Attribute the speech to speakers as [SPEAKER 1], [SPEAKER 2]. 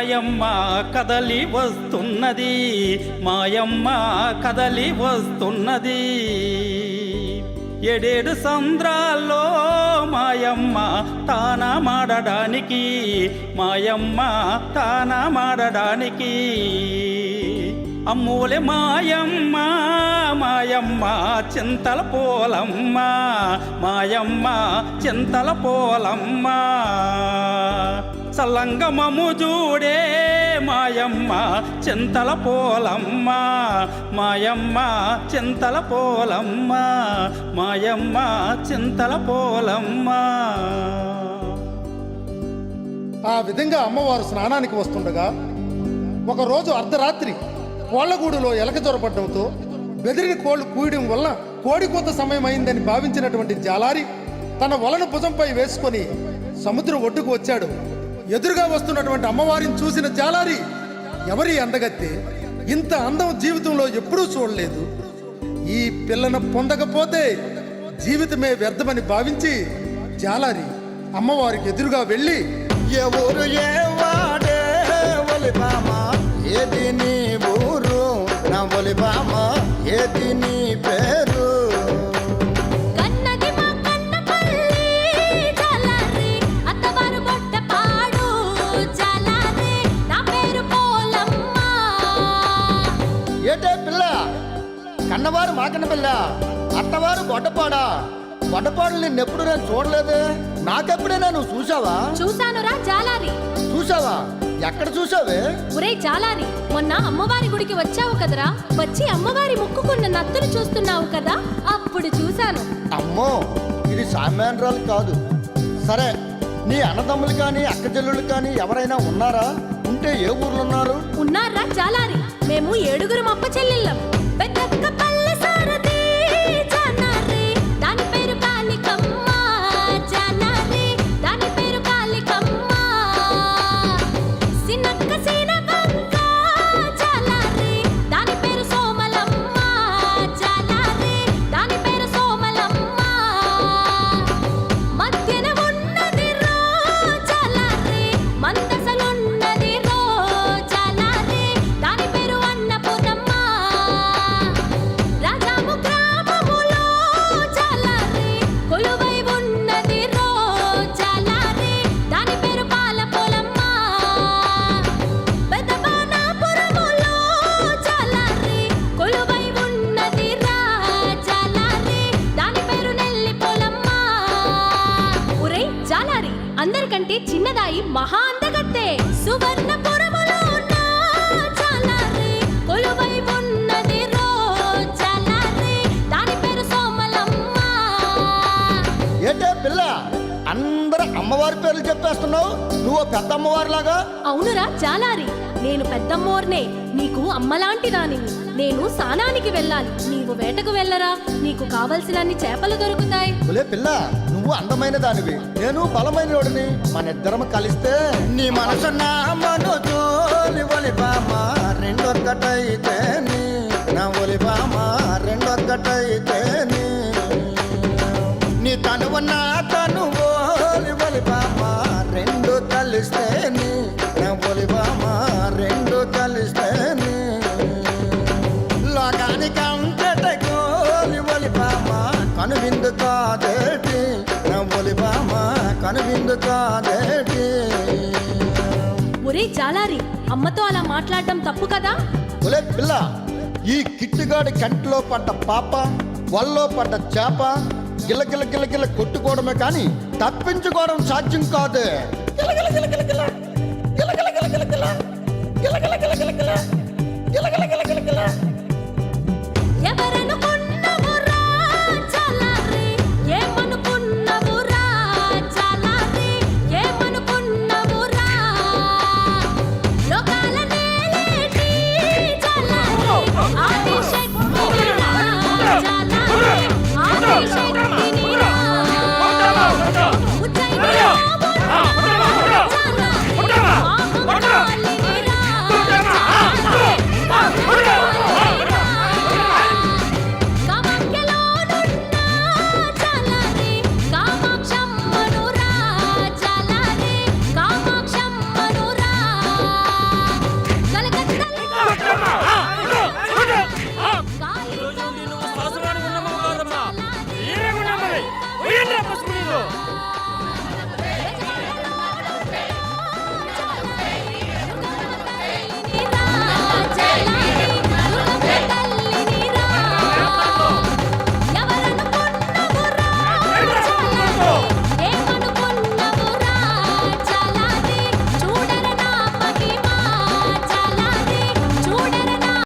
[SPEAKER 1] మాయమ్మ కదలి వస్తున్నది. మాయమ్మ కదలి వస్తున్నది. ఎడేడు సంద్రాల్లో మాయమ్మ తాన మాడడానికి మాయమ్మ తాన మాడడానికి అమ్మూలే మాయమ్మ మాయమ్మ చింతల పోలమ్మ. మాయమ్మ చింతల పోలమ్మ. సల్లంగమము చూడే మాయమ్మ చింతల పోలమ్మ మాయమ్మ చింతల పోలమ్మ మాయమ్మ చింతల పోలమ్మ.
[SPEAKER 2] ఆ విధంగా అమ్మవారు స్నానానికి వస్తుండగా ఒకరోజు అర్ధరాత్రి కోళ్ళగూడులో ఎలక జొరపడంతో బెదిరిన కోళ్ళు కూయడం వల్ల కోడి కోత సమయం అయిందని భావించినటువంటి జాలారి తన వలను భుజంపై వేసుకొని సముద్రం ఒడ్డుకు వచ్చాడు. ఎదురుగా వస్తున్నటువంటి అమ్మవారిని చూసిన జాలారి ఎవరి అందగత్తే? ఇంత అందం జీవితంలో ఎప్పుడూ చూడలేదు. ఈ పిల్లను పొందకపోతే జీవితమే వ్యర్థమని భావించి జాలారి అమ్మవారికి ఎదురుగా వెళ్ళి
[SPEAKER 3] ఎవరు ఏ ఏది నీ ఊరు? నా ఒలిబామ ఏది నీ పేరు? ఏటే పిల్ల? కన్నవారు మాకన్న పిల్ల అత్తవారు బొడ్డపాడా బొడ్డపాడు నిన్నెప్పుడు నేను చూడలేదే? నాకెప్పుడైనా నువ్వు చూసావా
[SPEAKER 4] చూశానురా జాలారి.
[SPEAKER 3] చూసావా ఎక్కడ చూసావే
[SPEAKER 4] ఒరేయ్ జాలారి మొన్న అమ్మవారి గుడికి వచ్చావు కదరా? వచ్చి అమ్మవారి ముక్కుకున్న నత్తులు చూస్తున్నావు కదా? అప్పుడు చూశాను.
[SPEAKER 3] అమ్మో ఇది సామాన్యురాలు కాదు. సరే నీ అన్నదమ్ములు కానీ అక్కచెల్లులు కానీ ఎవరైనా ఉన్నారా? ఉంటే ఏ ఊర్లో ఉన్నారు?
[SPEAKER 4] ఉన్నారా జాలారి. మేము ఏడుగురు అప్ప చెల్లెళ్ళం జాలారి అందరికంటే చిన్నదాయి మహా అందగత్తే సువర్ణపురములో జాలారి కొలువై ఉన్నది రోజాలారి దాని పేరు సోమలమ్మ.
[SPEAKER 3] ఏటే పిల్ల అందరూ అమ్మవారి పేర్లు చెప్పేస్తున్నావు? నువ్వు పెద్ద అమ్మవారిలాగా?
[SPEAKER 4] అవునురా జాలారి నేను పెద్దమ్మోర్నే నీకు అమ్మలాంటి దానిని నేను సానానికి వెళ్ళాలి. నీవు వేటకు వెళ్ళరా? నీకు కావలసినన్ని చేపలు దొరుకుతాయి.
[SPEAKER 3] ఒలే పిల్ల నువ్వు అందమైన దానివి. నేను బలమైన వాడిని. మన ఇద్దరం కలిస్తే నీ మనసు నా మనోజోలి ఒలిబామ రెండొక్కటైతే నీ. నా ఒలిబామ రెండొక్కటైతే నీ. తనువు నా
[SPEAKER 4] ఒరే జాలారి అమ్మతో అలా మాట్లాడడం తప్పు కదా
[SPEAKER 3] ఒలే పిల్ల ఈ కిట్టుగాడి కంటిలో పడ్డ పాప వల్లో పడ్డ చేప గిలగిల గిలగిల కొట్టుకోవడమే కానీ తప్పించుకోవడం సాధ్యం కాదు గిలగిల గిలగిల గిల. గిలగిల గిలగిల గిల. గిలగిల గిలగిల గిల. గిలగిల గిలగిల